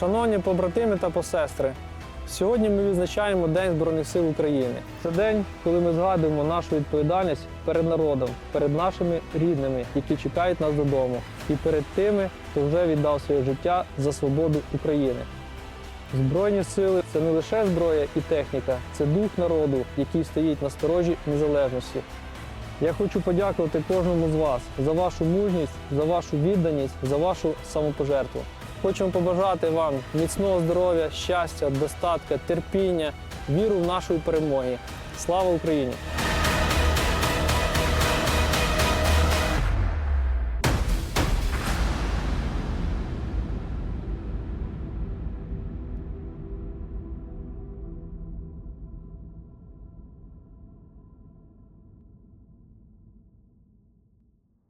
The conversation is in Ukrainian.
Шановні побратими та посестри, сьогодні ми відзначаємо День Збройних сил України. Це день, коли ми згадуємо нашу відповідальність перед народом, перед нашими рідними, які чекають нас додому, і перед тими, хто вже віддав своє життя за свободу України. Збройні сили це не лише зброя і техніка, це дух народу, який стоїть на сторожі незалежності. Я хочу подякувати кожному з вас за вашу мужність, за вашу відданість, за вашу самопожертву. Хочемо побажати вам міцного здоров'я, щастя, достатка, терпіння, віру в нашу перемоги. Слава Україні!